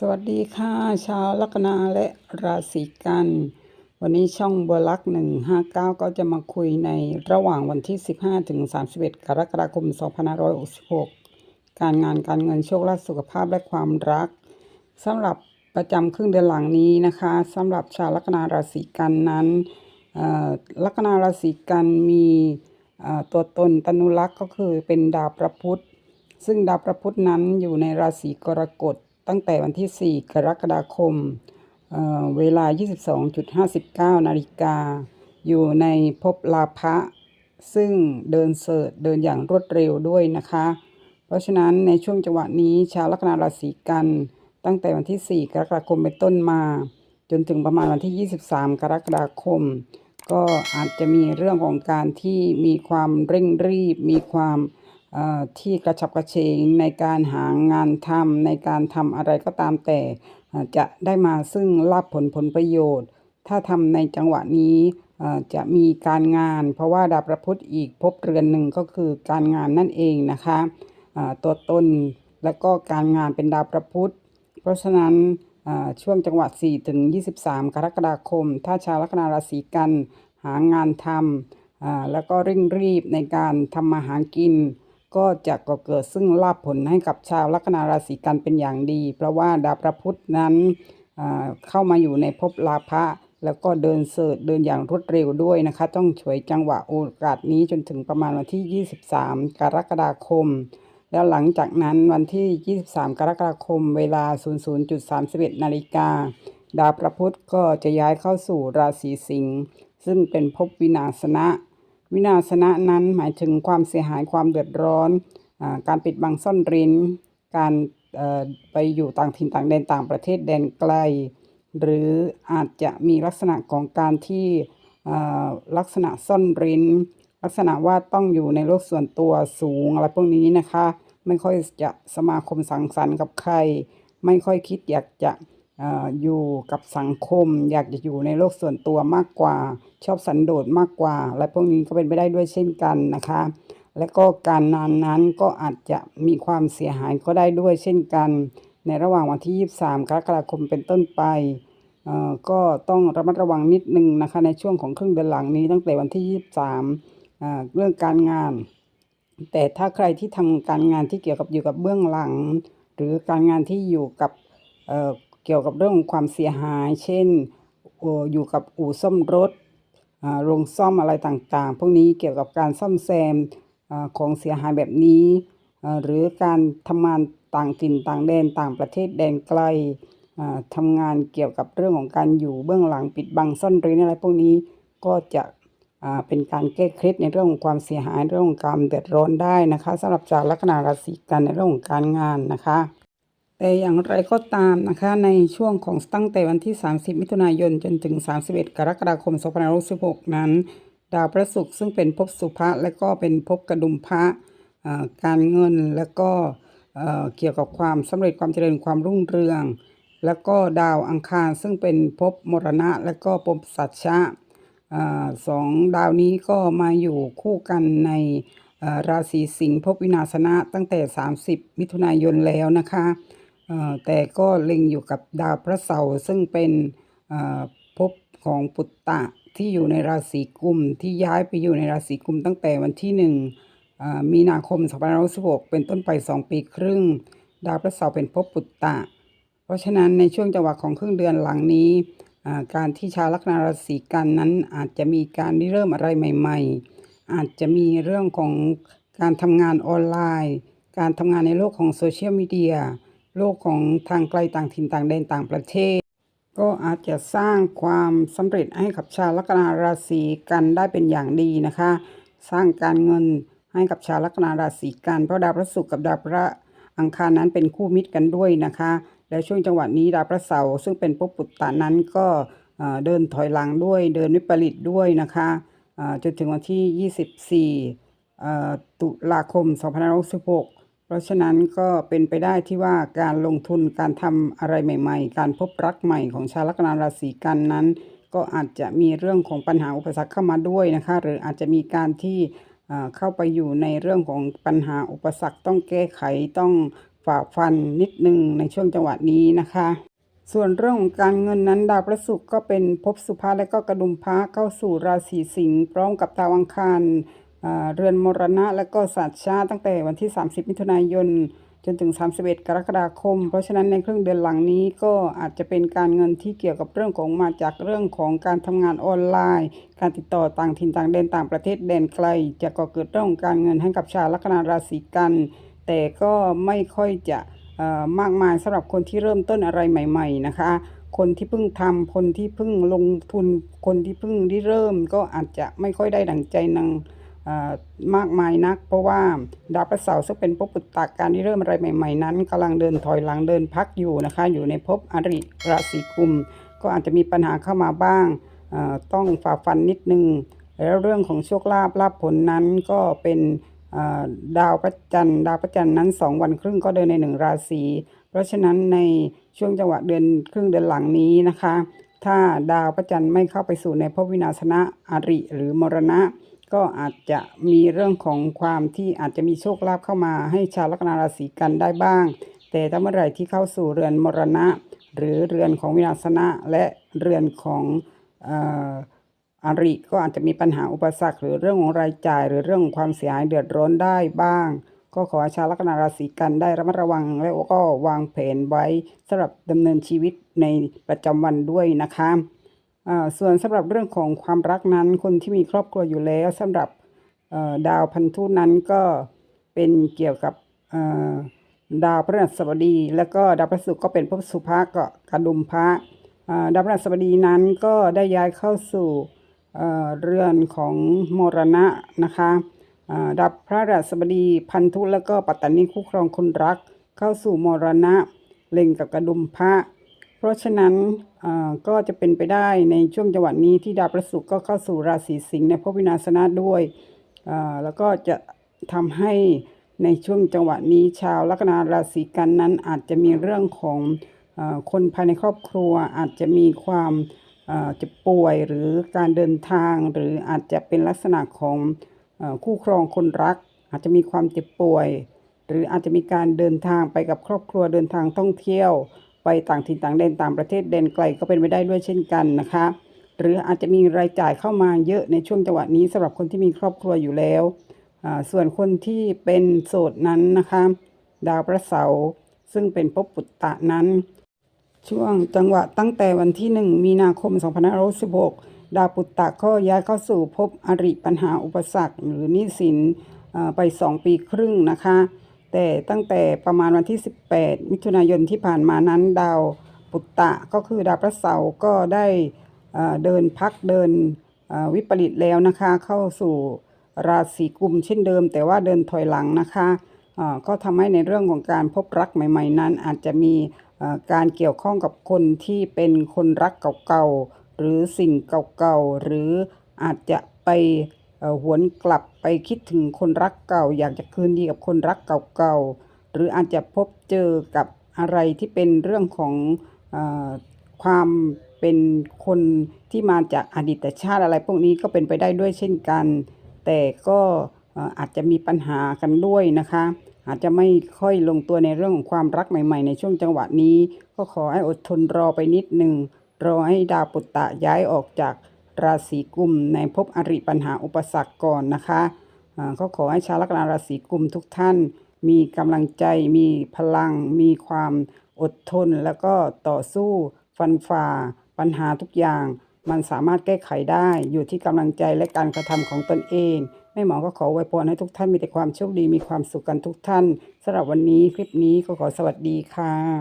สวัสดีค่ะ ชาวลัคนาและราศีกัน วันนี้ช่องบัวลักหนึ่งห้าเก้าก็จะมาคุยในระหว่างวันที่15ถึง31กรกฎาคม2566กสิบหกการงานการเงินโชคลาภสุขภาพและความรักสำหรับประจำครึ่งเดือนหลังนี้นะคะสำหรับชาวลัคนาราศีกันนั้นลัคนาราศีกันมีตัวตนตนุลักษณ์ก็คือเป็นดาวประพุธซึ่งดาวพระพุธนั้นอยู่ในราศีกรกฎ ตั้งแต่วันที่ 4 กรกฎาคมเเวลา 22.59 นาฬิกา อยู่ในภพลาภะซึ่งเดินเสริฐเดินอย่างรวดเร็วด้วยนะคะ เพราะฉะนั้นในช่วงจังหวะนี้ชาวลัคนาราศีกัน ตั้งแต่วันที่ 4 กรกฎาคมเป็นต้นมา จนถึงประมาณวันที่ 23 กรกฎาคม ก็อาจจะมีเรื่องของการที่มีความเร่งรีบ มีความ ที่กระฉับกระเฉงในการหางานทำในการทำอะไรก็ตามแต่จะได้มาซึ่งลาภผลผลประโยชน์ ถ้าทำในจังหวะนี้จะมีการงาน เพราะว่าดาวพระพุธอีกภพเรือนหนึ่งก็คือการงานนั่นเองนะคะตัวตนแล้วก็การงานเป็นดาวพระพุธเพราะฉะนั้นช่วงจังหวะ4ถึง23 กรกฎาคม ถ้าชาวลัคนาราศีกันหางานทำแล้วก็เร่งรีบในการทำมาหากิน ก็จะก่อเกิดซึ่งลาภผลให้กับชาวลัคนาราศีกันเป็นอย่างดี เพราะว่าดาวพระพุธนั้นเข้ามาอยู่ในภพลาภะแล้วก็เดินเสริฐเดินอย่างรวดเร็วด้วยนะคะ ต้องฉวยจังหวะโอกาสนี้จนถึงประมาณวันที่ 23 กรกฎาคม แล้วหลังจากนั้นวันที่ 23 กรกฎาคม เวลา 00.31นาฬิกาดาวพระพุธก็จะย้ายเข้าสู่ราศีสิงห์ซึ่งเป็นภพวินาศนะ วินาศนะนั้นหมายถึงความเสียหายความเดือดร้อนอการปิดบังซ่อนเร้น การไปอยู่ต่างถิ่นต่างแดนต่างประเทศแดนไกล หรืออาจจะมีลักษณะของการที่ลักษณะซ่อนเร้น ลักษณะว่าต้องอยู่ในโลกส่วนตัวสูงอะไรพวกนี้นะคะ ไม่ค่อยจะสมาคมสังสรรค์กับใคร ไม่ค่อยคิดอยากจะ อยู่กับสังคม อยากจะอยู่ในโลกส่วนตัวมากกว่า ชอบสันโดษมากกว่า และพวกนี้ก็เป็นไปได้ด้วยเช่นกันนะคะ และก็การงานนั้นก็อาจจะมีความเสียหายก็ได้ด้วยเช่นกัน ในระหว่างวันที่ 23 กรกฎาคมเป็นต้นไปก็ต้องระมัดระวังนิดนึงนะคะในช่วงของครึ่งเดือนหลังนี้ตั้งแต่วันที่ 23อ่าเรื่องการงาน แต่ถ้าใครที่ทำการงานที่เกี่ยวกับอยู่กับเบื้องหลัง หรือการงานที่อยู่กับ เกี่ยวกับเรื่องของความเสียหาย เช่นอยู่กับอู่ซ่อมรถโรงซ่อมอะไรต่างๆ พวกนี้เกี่ยวกับการซ่อมแซมอของเสียหายแบบนี้ หรือการทำงานต่างถิ่นต่างแดนต่างประเทศแดนไกลอ่าทำงานเกี่ยวกับเรื่องของการอยู่เบื้องหลังปิดบังซ่อนเร้นอะไรพวกนี้ก็จะเป็นการแก้เคล็ดในเรื่องของความเสียหายเรื่องของความเดือดร้อนได้นะคะสำหรับจากลัคนาราศีกันในเรื่องของการงานนะคะ แต่อย่างไรก็ตามนะคะในช่วงของตั้งแต่วันที่ 30 มิถุนายนจนถึง 31 กรกฎาคม 2566 นั้น ดาวพระศุกร์ซึ่งเป็นภพสุภะและก็เป็นภพกระดุมพระการเงินและก็เกี่ยวกับความสำเร็จความเจริญความรุ่งเรือง แล้วก็ดาวอังคารซึ่งเป็นภพมรณะ และก็ภพสัจฉะสองดาวนี้ก็มาอยู่คู่กันในราศีสิงห์ภพวินาศนะตั้งแต่ 30 มิถุนายนแล้วนะคะ แต่ก็เล็งอยู่กับดาวพระเสาร์ซึ่งเป็นภพของปุตตะที่อยู่ในราศีกุมที่ย้ายไปอยู่ในราศีกุมตั้งแต่วันที่หนึ่งอ่ามีนาคม2566เป็นต้นไป 2 ปีครึ่ง ดาวพระเสาร์เป็นภพปุตตะ เพราะฉะนั้นในช่วงจังหวะของครึ่งเดือนหลังนี้ การที่ชาวลัคนาราศีกันนั้นอาจจะมีการเริ่มอะไรใหม่ ๆ อาจจะมีเรื่องของการทำงานออนไลน์ การทำงานในโลกของโซเชียลมีเดีย โลกของทางไกลต่างถิ่นต่างแดนต่างประเทศ ก็อาจจะสร้างความสำเร็จให้กับชาวลัคนาราศีกันได้เป็นอย่างดีนะคะ สร้างการเงินให้กับชาวลัคนาราศีกันเพราะดาวพระศุกร์กับดาวพระอังคารนั้นเป็นคู่มิตรกันด้วยนะคะ และช่วงจังหวะนี้ดาวพระเสาร์ซึ่งเป็นภพปุตตะนั้นก็เดินถอยหลังด้วยเดินวิปริตด้วยนะคะจนถึงวันที่ 24เอ่ตุลาคม 2566 เพราะฉะนั้นก็เป็นไปได้ที่ว่าการลงทุนการทำอะไรใหม่ ๆ การพบรักใหม่ของชาวลัคนาราศีกันนั้น ก็อาจจะมีเรื่องของปัญหาอุปสรรคเข้ามาด้วยนะคะ หรืออาจจะมีการที่เข้าไปอยู่ในเรื่องของปัญหาอุปสรรคต้องแก้ไขต้องฝ่าฟันนิดหนึ่งในช่วงจังหวะนี้นะคะ ส่วนเรื่องของการเงินนั้นดาวพระศุกร์ก็เป็นภพสุภาและก็กระดุมพระเข้าสู่ราศีสิงห์พร้อมกับดาวอังคาร เรือนมรณะและก็ศาสตร์ชาตั้งแต่วันที่ 30 มิถุนายน จนถึง 31 กรกฎาคม เพราะฉะนั้นในครึ่งเดือนหลังนี้ก็อาจจะเป็นการเงินที่เกี่ยวกับเรื่องของมาจากเรื่องของการทำงานออนไลน์ การติดต่อต่างถิ่นต่างแดนต่างประเทศแดนไกล จะก่อเกิดเรื่องของการเงินให้กับชาวลัคนาราศีกัน แต่ก็ไม่ค่อยจะมากมายสำหรับคนที่เริ่มต้นอะไรใหม่ ๆ นะคะคนที่เพิ่งทำคนที่เพิ่งลงทุน คนที่เพิ่งได้เริ่มก็อาจจะไม่ค่อยได้ดังใจนาง มากมายนัก เพราะว่าดาวพระเสาร์ซึ่งเป็นภพปุตตะการที่เริ่มอะไรใหม่ ๆ นั้นกำลังเดินถอยหลังเดินพักอยู่นะคะ อยู่ในภพอริราศีกุม ก็อาจจะมีปัญหาเข้ามาบ้าง ต้องฝ่าฟันนิดนึง แล้วเรื่องของโชคลาภลาภผลนั้นก็เป็นดาวพระจันทร์ดาวพระจันทร์นั้นสองวันครึ่งก็เดินในหนึ่งราศีเพราะฉะนั้นในช่วงจังหวะเดือนครึ่งเดือนหลังนี้นะคะ ถ้าดาวพระจันทร์ไม่เข้าไปสู่ในภพวินาศนะอริหรือมรณะ ก็อาจจะมีเรื่องของความที่อาจจะมีโชคลาภเข้ามาให้ชาวลัคนาราศีกันได้บ้าง แต่ถ้าเมื่อไหร่ที่เข้าสู่เรือนมรณะ หรือเรือนของวินาศนะและเรือนของอาริก็อาจจะมีปัญหาอุปสรรค หรือเรื่องของรายจ่าย หรือเรื่องของความเสียหายเดือดร้อนได้บ้าง ก็ขอให้ชาวลัคนาราศีกันได้ระมัดระวัง และก็วางแผนไว้สำหรับดำเนินชีวิตในประจำวันด้วยนะคะ ส่วนสำหรับเรื่องของความรักนั้นคนที่มีครอบครัวอยู่แล้วสำหรับดาวพันธุนั้นก็เป็นเกี่ยวกับดาวพฤหัสบดี แล้วก็ดาวพฤหัสก็เป็นภพสุภะก็กระดุมพระดาวพฤหัสบดีนั้นก็ได้ย้ายเข้าสู่เรือนของมรณะนะคะอ่าดับพระราชบดีพันธุแล้วก็ปัตตานีคู่ครองคนรักเข้าสู่มรณะ เล็งกับกระดุมพระ ราะฉะนั้นก็จะเป็นไปได้ในช่วงจังหวะนี้ที่ดาวพระศุกก็เข้าสู่ราศีสิงห์ในภพวินาศนะด้วย แล้วก็จะทำให้ในช่วงจังหวะนี้ชาวลัคนาราศีกันนั้นอาจจะมีเรื่องของอคนภายในครอบครัวอาจจะมีความเจ็บป่วยหรือการเดินทาง หรืออาจจะเป็นลักษณะของอคู่ครองคนรัก อาจจะมีความเจ็บป่วย หรืออาจจะมีการเดินทางไปกับครอบครัวเดินทางท่องเที่ยว ไปต่างถิ่นต่างแดนต่างประเทศแดนไกลก็เป็นไปได้ด้วยเช่นกันนะคะ หรืออาจจะมีรายจ่ายเข้ามาเยอะในช่วงจังหวะนี้สำหรับคนที่มีครอบครัวอยู่แล้ว ส่วนคนที่เป็นโสดนั้นนะคะ ดาวพระเสาร์ซึ่งเป็นภพปุตตะนั้น ช่วงจังหวะตั้งแต่วันที่ 1 มีนาคม 2516ดาวปุตตะก็ย้ายเข้าสู่ภพอริปัญหาอุปสรรคหรือนี้สินเอ่อไป 2 ปีครึ่งนะคะ แต่ตั้งแต่ประมาณวันที่ 18 มิถุนายนที่ผ่านมานั้นดาวปุตตะก็คือดาวพระเสาร์ก็ได้เดินพักเดินวิปริตแล้วนะคะ เข้าสู่ราศีกุมเช่นเดิม แต่ว่าเดินถอยหลังนะคะก็ทำให้ในเรื่องของการพบรักใหม่ ๆ นั้น อาจจะมีการเกี่ยวข้องกับคนที่เป็นคนรักเก่าๆหรือสิ่งเก่าๆหรืออาจจะไป หวนกลับไปคิดถึงคนรักเก่า อยากจะคืนดีกับคนรักเก่าๆหรืออาจจะพบเจอกับอะไรที่เป็นเรื่องของอความเป็นคนที่มาจากอดีตชาติอะไรพวกนี้ก็เป็นไปได้ด้วยเช่นกัน แต่ก็เอ่ออาจจะมีปัญหากันด้วยนะคะ อาจจะไม่ค่อยลงตัวในเรื่องของความรักใหม่ๆ ในช่วงจังหวะนี้ ก็ขอให้อดทนรอไปนิดหนึ่งรอให้ดาวปุตตะย้ายออกจาก ราศีกุมในภพอริปัญหาอุปสรรคก่อนนะคะอ่าก็ขอให้ชาวลัคนาราศีกุมทุกท่าน มีกำลังใจ มีพลัง มีความอดทน แล้วก็ต่อสู้ฟันฝ่า ปัญหาทุกอย่าง มันสามารถแก้ไขได้อยู่ที่กำลังใจและการกระทำของตนเองแม่หมอก็ขอไวยพรให้ทุกท่านมีแต่ความโชคดีมีความสุขกันทุกท่านสำหรับวันนี้คลิปนี้ก็ขอสวัสดีค่ะ